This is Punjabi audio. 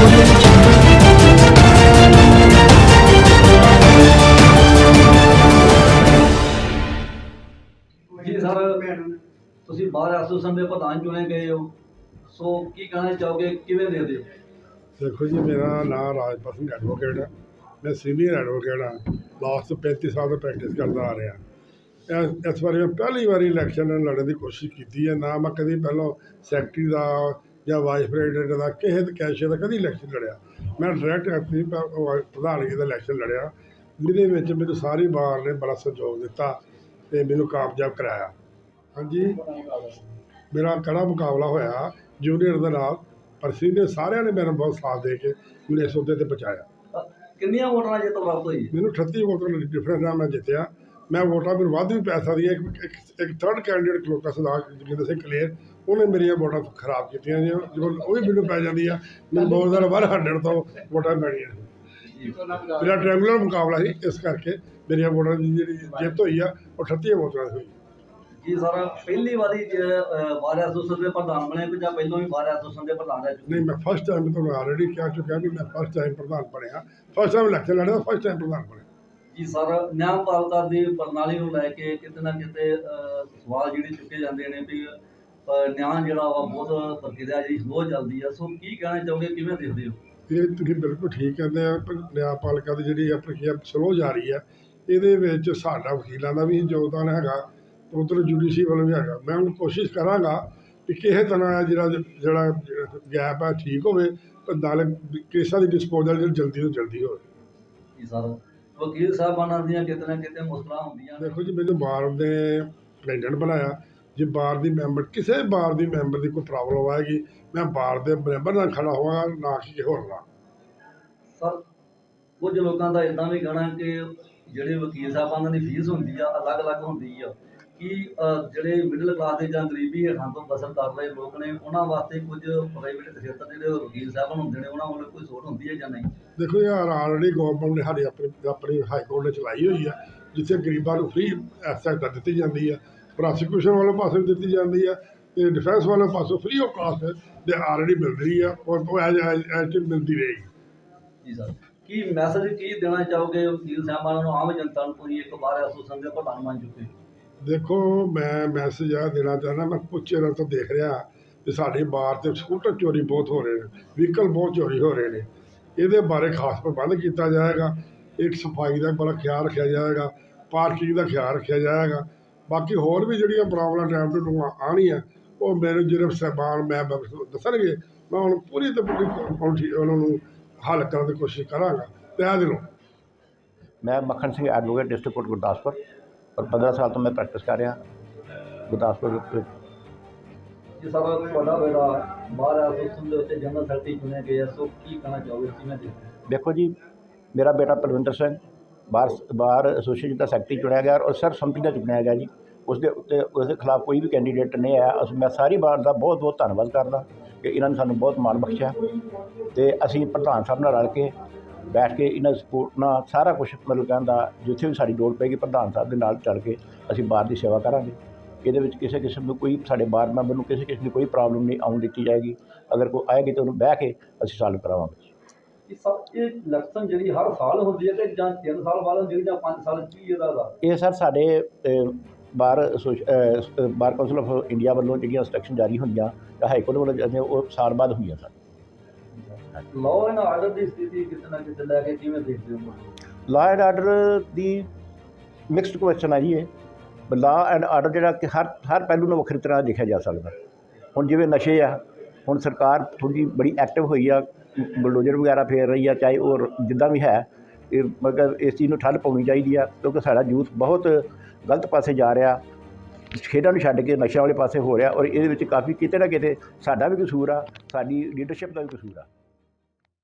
ਜੀ ਸਰ, ਤੁਸੀਂ ਬਾਹਰ ਐਸੋਸੀਏਸ਼ਨ ਦੇ ਪ੍ਰਧਾਨ ਚੁਣੇ ਗਏ ਹੋ। ਸੋ ਕੀ ਕਹਿਣਾ ਚਾਹੋਗੇ, ਕਿਵੇਂ ਦੇਖਦੇ ਹੋ? ਦੇਖੋ ਜੀ, ਮੇਰਾ ਨਾਮ ਰਾਜਪਾਲ ਸਿੰਘ ਐਡਵੋਕੇਟ ਹੈ। ਮੈਂ ਸੀਨੀਅਰ ਐਡਵੋਕੇਟ ਹਾਂ। ਲਾਸਟ 35 ਸਾਲ ਤੋਂ ਪ੍ਰੈਕਟਿਸ ਕਰਦਾ ਆ ਰਿਹਾ। ਇਸ ਇਸ ਵਾਰੀ ਮੈਂ ਪਹਿਲੀ ਵਾਰੀ ਇਲੈਕਸ਼ਨ ਲੜਨ ਦੀ ਕੋਸ਼ਿਸ਼ ਕੀਤੀ ਹੈ। ਨਾ ਮੈਂ ਕਦੀ ਪਹਿਲਾਂ ਸੈਕਟਰੀ ਦਾ ਜਾਂ ਵਾਈਸ ਪ੍ਰੈਜ਼ੀਡੈਂਟ ਦਾ ਕਿਸੇ ਦੇ ਕੈਸ਼ੀਅਰ ਦਾ ਕਦੀ ਇਲੈਕਸ਼ਨ ਲੜਿਆ। ਮੈਂ ਡਾਇਰੈਕਟ ਆਪਣੀ ਪ੍ਰਧਾਨਗੀ ਦਾ ਇਲੈਕਸ਼ਨ ਲੜਿਆ। ਜਿਹਦੇ ਵਿੱਚ ਮੈਨੂੰ ਸਾਰੀ ਬਾਰ ਨੇ ਬੜਾ ਸਹਿਯੋਗ ਦਿੱਤਾ ਤੇ ਮੈਨੂੰ ਕਾਮਯਾਬ ਕਰਾਇਆ। ਹਾਂਜੀ। ਮੇਰਾ ਕੜਾ ਮੁਕਾਬਲਾ ਹੋਇਆ ਜੂਨੀਅਰ ਦੇ ਨਾਲ ਪਰ ਸੀਨੀਅਰ ਸਾਰਿਆਂ ਨੇ ਮੇਰਾ ਬਹੁਤ ਸਾਥ ਦੇ ਕੇ ਮੈਨੂੰ ਇਸ ਅਹੁਦੇ ਤੇ ਪਹੁੰਚਾਇਆ। ਕਿੰਨੀਆਂ ਵੋਟਾਂ ਨਾਲ ਜਿੱਤ ਪ੍ਰਾਪਤ ਹੋਈ? ਮੈਨੂੰ 38 ਵੋਟਾਂ ਨਾਲ ਡਿਫਰੈਂਸ ਨਾਲ ਮੈਂ ਜਿੱਤਿਆ। ਮੈਂ ਵੋਟਾਂ ਮੈਨੂੰ ਵੱਧ ਵੀ ਪੈ ਸਕਦੀਆਂ ਇੱਕ ਇੱਕ- ਥਰਡ ਕੈਂਡੀਡੇਟ ਖਲੋਤਾ ਸਰਦਾਰ ਜੋਗਿੰਦਰ ਸਿੰਘ ਕਲੇਰ ਉਹਨੇ ਮੇਰੀਆਂ ਵੋਟਾਂ ਖਰਾਬ ਕੀਤੀਆਂ ਜੀ ਜਦੋਂ ਉਹ ਵੀ ਮੈਨੂੰ ਪੈ ਜਾਂਦੀ ਆ ਮੈਨੂੰ ਬਹੁਤ ਜ਼ਿਆਦਾ ਬਾਹਰ ਹੰਡਣ ਤੋਂ ਵੋਟਾਂ ਪੈਣੀਆਂ। ਮੇਰਾ ਟ੍ਰਾਇੰਗੂਲਰ ਮੁਕਾਬਲਾ ਸੀ ਇਸ ਕਰਕੇ ਮੇਰੀਆਂ ਵੋਟਾਂ ਦੀ ਜਿਹੜੀ ਜਿੱਤ ਹੋਈ ਆ ਉਹ 38 ਵੋਟਾਂ ਹੋਈ। ਜੀ ਸਰ ਪਹਿਲੀ ਵਾਰੀ ਬਾਹਰ ਐਸੋਸੀਏਸ਼ਨ ਦੇ ਪ੍ਰਧਾਨ ਬਣੇ ਕਿ ਜਾਂ ਪਹਿਲਾਂ ਵੀ ਬਾਹਰ ਐਸੋਸੀਏਸ਼ਨ ਦੇ ਪ੍ਰਧਾਨ ਰਹਿ? ਨਹੀਂ ਮੈਂ ਫਸਟ ਟਾਈਮ ਤੁਹਾਨੂੰ ਆਲਰੇਡੀ ਕਹਿ ਚੁੱਕਿਆ ਵੀ ਮੈਂ ਫਸਟ ਟਾਈਮ ਪ੍ਰਧਾਨ ਬਣਿਆ। ਫਸਟ ਟਾਈਮ ਇਲੈਕਸ਼ਨ ਲੜਿਆ ਫਸਟ ਟਾਈਮ ਪ੍ਰਧਾਨ ਬਣਿਆ। ਜੀ ਸਰ ਨਿਆਂਪਾਲਤਾ ਦੀ ਪ੍ਰਣਾਲੀ ਨੂੰ ਲੈ ਕੇ ਕਿਤੇ ਨਾ ਕਿਤੇ ਸਵਾਲ ਜਿਹੜੇ ਚੁੱਕੇ ਜਾਂਦੇ ਨੇ ਵੀ ਨਿਆਂ ਜਿਹੜਾ ਵਾ ਬਹੁਤ ਪ੍ਰਕਿਰਿਆ ਜਿਹੜੀ ਬਹੁਤ ਚੱਲਦੀ ਆ। ਸੋ ਕੀ ਕਹਿਣਾ ਚਾਹੋਗੇ? ਕਿਵੇਂ ਦੇਖਦੇ ਹੋ? ਇਹ ਤੁਸੀਂ ਬਿਲਕੁਲ ਠੀਕ ਕਹਿੰਦੇ ਆ ਪਰ ਨਿਆਂਪਾਲਿਕਾ ਦੀ ਜਿਹੜੀ ਆ ਪ੍ਰਕਿਰਿਆ ਸਲੋ ਜਾ ਰਹੀ ਹੈ ਇਹਦੇ ਵਿੱਚ ਸਾਡਾ ਵਕੀਲਾਂ ਦਾ ਵੀ ਯੋਗਦਾਨ ਹੈਗਾ ਉਧਰ ਜੁਡੀਸ਼ੀ ਵੱਲੋਂ ਵੀ ਹੈਗਾ। ਮੈਂ ਹੁਣ ਕੋਸ਼ਿਸ਼ ਕਰਾਂਗਾ ਕਿ ਕਿਸੇ ਤਰ੍ਹਾਂ ਜਿਹੜਾ ਜਿਹੜਾ ਗੈਪ ਹੈ ਠੀਕ ਹੋਵੇ ਪਰ ਨਾਲ ਕੇਸਾਂ ਦੀ ਡਿਸਪੋਜ਼ਲ ਜਲਦੀ ਤੋਂ ਜਲਦੀ ਹੋਵੇ। ਜੀ ਸਰ। ਵਕੀਲ ਸਾਹਿਬਾਨਾਂ ਦੀਆਂ ਕਿਤੇ ਨਾ ਕਿਤੇ ਮੁਸ਼ਕਲਾਂ ਹੁੰਦੀਆਂ ਨੇ। ਦੇਖੋ ਜੀ ਮੈਨੂੰ ਬਾਰ ਦੇ ਪ੍ਰੈਜ਼ੀਡੈਂਟ ਬਣਾਇਆ। ਜੇ ਬਾਰ ਦੀ ਮੈਂਬਰ ਕਿਸੇ ਬਾਰ ਦੀ ਮੈਂਬਰ ਦੀ ਕੋਈ ਪ੍ਰੋਬਲਮ ਆਏਗੀ ਮੈਂ ਬਾਰ ਦੇ ਮੈਂਬਰ ਨਾਲ ਖੜਾ ਹੋਵਾਂਗਾ ਨਾ ਕਿ ਕਿਸੇ ਹੋਰ ਨਾਲ। ਸਰ ਕੁਝ ਲੋਕਾਂ ਦਾ ਇਦਾਂ ਵੀ ਕਹਿਣਾ ਕਿ ਜਿਹੜੇ ਵਕੀਲ ਸਾਹਿਬਾਨਾਂ ਦੀ ਫੀਸ ਹੁੰਦੀ ਆ ਅਲੱਗ-ਅਲੱਗ ਹੁੰਦੀ ਆ। ਕਿ ਜਿਹੜੇ ਮਿਡਲ ਕਲਾਸ ਦੇ ਜਾਂ ਗਰੀਬੀ ਹੇਠਾਂ ਤੋਂ ਬਸਰ ਕਰ ਰਹੇ ਲੋਕ ਨੇ ਉਹਨਾਂ ਵਾਸਤੇ ਕੁਝ ਪ੍ਰਾਈਵੇਟ ਖੇਤਰ ਜਿਹੜੇ ਵਕੀਲ ਸਾਹਿਬਾਨ ਹੁੰਦੇ ਨੇ ਉਹਨਾਂ ਵੱਲੋਂ ਕੋਈ ਸੋਧ ਹੁੰਦੀ ਹੈ ਜਾਂ ਨਹੀਂ? ਦੇਖੋ ਯਾਰ ਆਲਰੇਡੀ ਗਵਰਨਮੈਂਟ ਨੇ ਸਾਡੀ ਆਪਣੀ ਆਪਣੀ ਹਾਈ ਕੋਰਟ ਨੇ ਚਲਾਈ ਹੋਈ ਆ ਜਿੱਥੇ ਗਰੀਬਾਂ ਨੂੰ ਫ੍ਰੀ ਐਸੈਟ ਦਿੱਤੀ ਜਾਂਦੀ ਆ ਪ੍ਰੋਸੀਕਿਊਸ਼ਨ ਵਾਲੇ ਪਾਸੇ ਦਿੱਤੀ ਜਾਂਦੀ ਆ ਤੇ ਡਿਫੈਂਸ ਵਾਲੇ ਪਾਸੋਂ ਫ੍ਰੀ ਆਫ ਕਾਸਟ ਦੇ ਆਲਰੇਡੀ ਮਿਲ ਰਹੀ ਆ ਔਰ ਉਹ ਐਜ ਐਜ ਮਿਲਦੀ ਰਹੇਗੀ ਜੀ ਸਰ। ਕੀ ਮੈਸੇਜ ਕੀ ਦੇਣਾ ਚਾਹੋਗੇ ਵਕੀਲ ਸਾਹਿਬਾਨਾਂ ਨੂੰ? ਆਮ ਜਨਤਾ ਨੂੰ ਤੁਸੀਂ ਇੱਕ ਵਾਰ ਐਸੋਸੀਏਸ਼ਨ ਦੇ ਪ੍ਰਧਾਨ ਬਣ ਚੁੱਕੇ। ਦੇਖੋ, ਮੈਂ ਮੈਸੇਜ ਆ ਦੇਣਾ ਚਾਹੁੰਦਾ, ਮੈਂ ਕੁਛ ਚਿਰਾਂ ਤੋਂ ਦੇਖ ਰਿਹਾ ਕਿ ਸਾਡੇ ਬਾਰ ਤੇ ਸਕੂਟਰ ਚੋਰੀ ਬਹੁਤ ਹੋ ਰਹੇ ਨੇ ਵਹੀਕਲ ਬਹੁਤ ਚੋਰੀ ਹੋ ਰਹੇ ਨੇ। ਇਹਦੇ ਬਾਰੇ ਖਾਸ ਪ੍ਰਬੰਧ ਕੀਤਾ ਜਾਏਗਾ, ਇੱਕ ਸਫ਼ਾਈ ਦਾ ਬੜਾ ਖਿਆਲ ਰੱਖਿਆ ਜਾਏਗਾ ਪਾਰਕਿੰਗ ਦਾ ਖਿਆਲ ਰੱਖਿਆ ਜਾਏਗਾ। ਬਾਕੀ ਹੋਰ ਵੀ ਜਿਹੜੀਆਂ ਪ੍ਰੋਬਲਮ ਟਾਈਮ ਤੋਂ ਟੂ ਆਉਣੀਆਂ, ਉਹ ਮੇਰੇ ਜਿਹੜੇ ਸਾਹਿਬਾਨ ਮੈਂ ਦੱਸਣਗੇ, ਮੈਂ ਹੁਣ ਪੂਰੀ ਤੇ ਪੂਰੀ ਉਹਨਾਂ ਨੂੰ ਹੱਲ ਕਰਨ ਦੀ ਕੋਸ਼ਿਸ਼ ਕਰਾਂਗਾ। ਤਹਿ ਦਿਲੋਂ। ਮੈਂ ਮੱਖਣ ਸਿੰਘ ਐਡਵੋਕੇਟ ਡਿਸਟ੍ਰਿਕਟ ਗੁਰਦਾਸਪੁਰ। ਔਰ 15 ਸਾਲ ਤੋਂ ਮੈਂ ਪ੍ਰੈਕਟਿਸ ਕਰ ਰਿਹਾ ਗੁਰਦਾਸਪੁਰ ਵਿੱਚ। ਜੀ ਸਰ ਤੁਹਾਡਾ ਬੇਟਾ ਬਾਹਰ ਐਸੋਸੀਏਸ਼ਨ ਦੇ ਉੱਤੇ ਜਨਰਲ ਸੈਕਟਰੀ ਚੁਣੇ ਗਏ ਆ ਸੋ ਕੀ ਕਹਿਣਾ ਚਾਹੋਗੇ ਕਿਵੇਂ ਦੇਖਦੇ ਹੋ? ਦੇਖੋ ਜੀ ਮੇਰਾ ਬੇਟਾ ਪਲਵਿੰਦਰ ਸਿੰਘ ਬਾਹਰ ਬਾਹਰ ਐਸੋਸੀਏਸ਼ਨ ਦਾ ਸੈਕਟਰੀ ਚੁਣਿਆ ਗਿਆ ਔਰ ਸਰ ਸੰਮਤੀ ਦਾ ਚੁਣਿਆ ਗਿਆ ਜੀ। ਉਸ ਦੇ ਉੱਤੇ ਉਸ ਦੇ ਖਿਲਾਫ ਕੋਈ ਵੀ ਕੈਂਡੀਡੇਟ ਨਹੀਂ ਆਇਆ। ਅਸੀਂ ਮੈਂ ਸਾਰੀ ਬਾਰ ਦਾ ਬਹੁਤ ਬਹੁਤ ਧੰਨਵਾਦ ਕਰਦਾ ਕਿ ਇਹਨਾਂ ਨੇ ਸਾਨੂੰ ਬਹੁਤ ਮਾਣ ਬਖਸ਼ਿਆ ਤੇ ਅਸੀਂ ਪ੍ਰਧਾਨ ਸਾਹਿਬ ਨਾਲ ਰਲ ਕੇ ਬੈਠ ਕੇ ਇਹਨਾਂ ਸਪੋਰਟ ਨਾਲ ਸਾਰਾ ਕੁਝ ਮਤਲਬ ਕਹਿੰਦਾ ਜਿੱਥੇ ਵੀ ਸਾਡੀ ਲੋੜ ਪਏਗੀ ਪ੍ਰਧਾਨ ਸਾਹਿਬ ਦੇ ਨਾਲ ਚੱਲ ਕੇ ਅਸੀਂ ਬਾਰ ਦੀ ਸੇਵਾ ਕਰਾਂਗੇ। ਇਹਦੇ ਵਿੱਚ ਕਿਸੇ ਕਿਸਮ ਨੂੰ ਕੋਈ ਸਾਡੇ ਬਾਰ ਮੈਂਬਰ ਨੂੰ ਕਿਸੇ ਕਿਸਮ ਦੀ ਕੋਈ ਪ੍ਰੋਬਲਮ ਨਹੀਂ ਆਉਣ ਦਿੱਤੀ ਜਾਏਗੀ। ਅਗਰ ਕੋਈ ਆਏਗੀ ਤਾਂ ਉਹਨੂੰ ਬਹਿ ਕੇ ਅਸੀਂ ਸੋਲਵ ਕਰਾਵਾਂਗੇ। ਇਹ ਸਭ ਇਹ ਇਲੈਕਸ਼ਨ ਜਿਹੜੀ ਹਰ ਸਾਲ ਹੁੰਦੀ ਹੈ ਕਿ ਜਾਂ 3 ਸਾਲ ਬਾਅਦ ਹੁੰਦੀ ਹੈ ਜਾਂ 5 ਸਾਲ ਕੀ ਇਹਦਾ ਦਾ? ਇਹ ਸਰ ਸਾਡੇ bar bar council of India ਵੱਲੋਂ ਜਿਹੜੀਆਂ ਇੰਸਟਰਕਸ਼ਨ ਜਾਰੀ ਹੋਈਆਂ ਜਾਂ ਹਾਈ ਕੋਰਟ ਵੱਲੋਂ ਉਹ ਸਾਲ ਬਾਅਦ ਹੋਈਆਂ ਸਰ ਲਾਅ ਐਂਡ ਆਰਡਰ ਦੀ ਸਥਿਤੀ ਕਿਤੇ ਨਾ ਕਿਤੇ ਲੈ ਕੇ ਕਿਵੇਂ ਦੇਖਦੇ ਹੋ ਲਾ ਐਂਡ ਆਰਡਰ ਦੀ ਮਿਕਸਡ ਕੁਐਸਚਨ ਹੈ ਜੀ ਇਹ। ਲਾ ਐਂਡ ਆਰਡਰ ਜਿਹੜਾ ਕਿ ਹਰ ਹਰ ਪਹਿਲੂ ਨੂੰ ਵੱਖਰੀ ਤਰ੍ਹਾਂ ਦੇਖਿਆ ਜਾ ਸਕਦਾ। ਹੁਣ ਜਿਵੇਂ ਨਸ਼ੇ ਆ ਹੁਣ ਸਰਕਾਰ ਥੋੜੀ ਬੜੀ ਐਕਟਿਵ ਹੋਈ ਆ ਬਲਡੋਜ਼ਰ ਵਗੈਰਾ ਫੇਰ ਰਹੀ ਆ ਚਾਹੇ ਉਹ ਜਿੱਦਾਂ ਵੀ ਹੈ ਇਹ ਮਗਰ ਇਸ ਚੀਜ਼ ਨੂੰ ਠੱਲ ਪਾਉਣੀ ਚਾਹੀਦੀ ਆ ਕਿਉਂਕਿ ਸਾਡਾ ਯੂਥ ਬਹੁਤ ਗਲਤ ਪਾਸੇ ਜਾ ਰਿਹਾ। ਖੇਡਾਂ ਨੂੰ ਛੱਡ ਕੇ ਨਸ਼ਿਆਂ ਵਾਲੇ ਪਾਸੇ ਹੋ ਰਿਹਾ ਔਰ ਇਹਦੇ ਵਿੱਚ ਕਾਫੀ ਕਿਤੇ ਨਾ ਕਿਤੇ ਸਾਡਾ ਵੀ ਕਸੂਰ ਆ, ਸਾਡੀ ਲੀਡਰਸ਼ਿਪ ਦਾ ਵੀ ਕਸੂਰ ਆ।